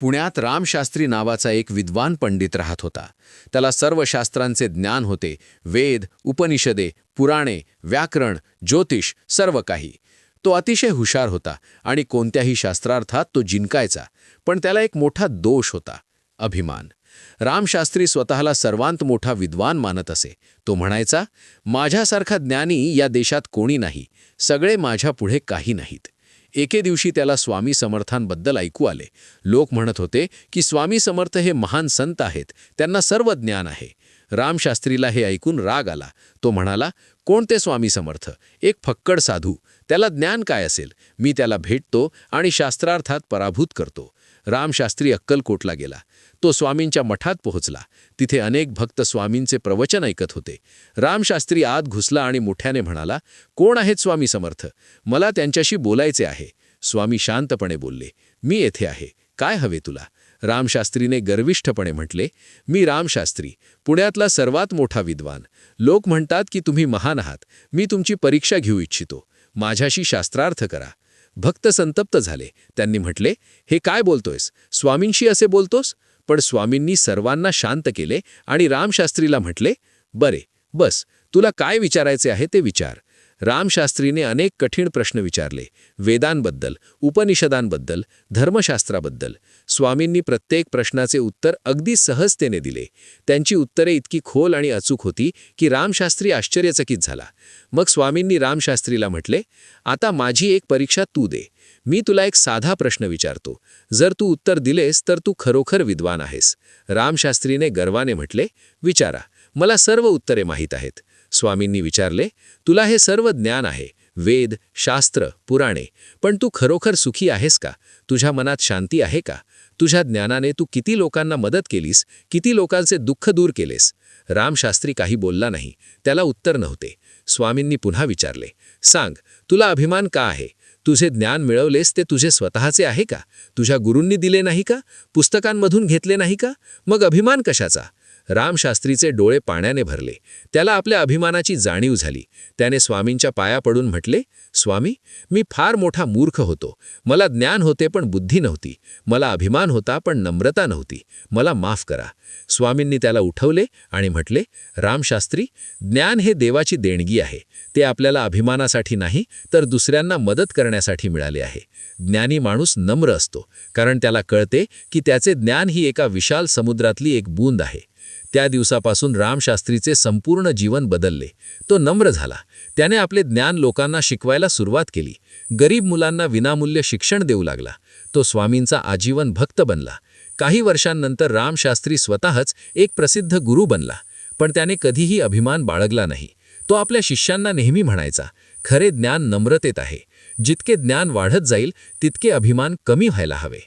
पुण्यात रामशास्त्री नावाचा एक विद्वान पंडित राहत होता. त्याला सर्व शास्त्रांचे ज्ञान होते. वेद उपनिषदे पुराणे व्याकरण ज्योतिष सर्व काही. तो अतिशय हुशार होता आणि कोणत्याही शास्त्रार्थात तो जिंकायचा. पण त्याला एक मोठा दोष होता. अभिमान. रामशास्त्री स्वतःला सर्वांत मोठा विद्वान मानत असे. तो म्हणायचा माझ्यासारखा ज्ञानी या देशात कोणी नाही. सगळे माझ्यापुढे काही नाहीत. एके दिवशी त्याला स्वामी समर्थांबद्दल ऐकू आले. लोक म्हणत होते की स्वामी समर्थ हे महान संत आहेत. त्यांना सर्व ज्ञान आहे. रामशास्त्रीला हे ऐकून राग आला. तो म्हणाला कोणते स्वामी समर्थ? एक फक्कड साधू. त्याला ज्ञान काय असेल? मी त्याला भेटतो आणि शास्त्रार्थात पराभूत करतो. रामशास्त्री अक्कलकोटला गेला. तो स्वामींच्या मठात पोहोचला. तिथे अनेक भक्त स्वामींचे प्रवचन ऐकत होते. रामशास्त्री आत घुसला आणि मोठ्याने म्हणाला कोण आहेत स्वामी समर्थ? मला त्यांच्याशी बोलायचे आहे. स्वामी शांतपणे बोलले मी येथे आहे. काय हवे तुला? रामशास्त्रीने गर्विष्ठपणे म्हटले मी रामशास्त्री पुण्यातला सर्वात मोठा विद्वान. लोक म्हणतात की तुम्ही महान आहात. मी तुमची परीक्षा घेऊ इच्छितो. माझ्याशी शास्त्रार्थ करा. भक्त संतप्त झाले. त्यांनी म्हटले हे काय बोलतोयस? स्वामींशी असे बोलतोस? पण स्वामींनी सर्वांना शांत केले आणि रामशास्त्रीला म्हटले बरे बस तुला काय विचारायचे आहे ते विचार. रामशास्त्रीने अनेक कठीण प्रश्न विचारले. वेदांबद्दल उपनिषदांबद्दल धर्मशास्त्राबद्दल. स्वामींनी प्रत्येक प्रश्नाचे उत्तर अगदी सहजतेने दिले. त्यांची उत्तरे इतकी खोल आणि अचूक होती की रामशास्त्री आश्चर्यचकित झाला. मग स्वामींनी रामशास्त्रीला म्हटले आता माझी एक परीक्षा तू दे. मी तुला एक साधा प्रश्न विचारतो. जर तू उत्तर दिलेस तर तू खरोखर विद्वान आहेस. रामशास्त्रीने गर्वाने म्हटले विचारा. मला सर्व उत्तरे माहीत आहेत. स्वामींनी विचारले तुला हे सर्व ज्ञान आहे वेद शास्त्र पुराणे पण तू खरोखर सुखी आहेस का? तुझ्या मनात शांती आहे का? तुझ्या ज्ञानाने तू किती लोकांना मदत केलीस किती लोकांचे दुःख दूर केलेस? रामशास्त्री काही बोलला नाही त्याला उत्तर नव्हते. स्वामींनी पुन्हा विचारले सांग तुला अभिमान का आहे? तुझे ज्ञान मिळवलेस ते तुझे स्वतःचे आहे का? तुझ्या गुरूंनी दिले नाही का? पुस्तकांमधून घेतले नाही का? मग अभिमान कशाचा? रामशास्त्रीचे डोळे पाण्याने भरले. त्याला आपल्या अभिमानाची जाणीव झाली. त्याने स्वामींच्या पाया पडून म्हटले स्वामी मी फार मोठा मूर्ख होतो. मला ज्ञान होते पण बुद्धी नव्हती. मला अभिमान होता पण नम्रता नव्हती. मला माफ करा. स्वामींनी त्याला उठवले आणि म्हटले रामशास्त्री ज्ञान हे देवाची देणगी आहे. ते आपल्याला अभिमानासाठी नाही तर दुसऱ्यांना मदत करण्यासाठी मिळाले आहे. ज्ञानी माणूस नम्र असतो कारण त्याला कळते की त्याचे ज्ञान ही एका विशाल समुद्रातली एक बूंद आहे. त्या दिवसापासून रामशास्त्रीचे संपूर्ण जीवन बदलले. तो नम्र झाला. त्याने आपले ज्ञान लोकांना शिकवायला सुरुवात केली. गरीब मुलांना विनामूल्य शिक्षण देऊ लागला. तो स्वामींचा आजीवन भक्त बनला. काही वर्षांनंतर रामशास्त्री स्वतःच एक प्रसिद्ध गुरु बनला. पण त्याने कधीही अभिमान बाळगला नाही. तो आपल्या शिष्यांना नेहमी म्हणायचा खरे ज्ञान नम्रतेत आहे. जितके ज्ञान वाढत जाईल तितके अभिमान कमी व्हायला हवे.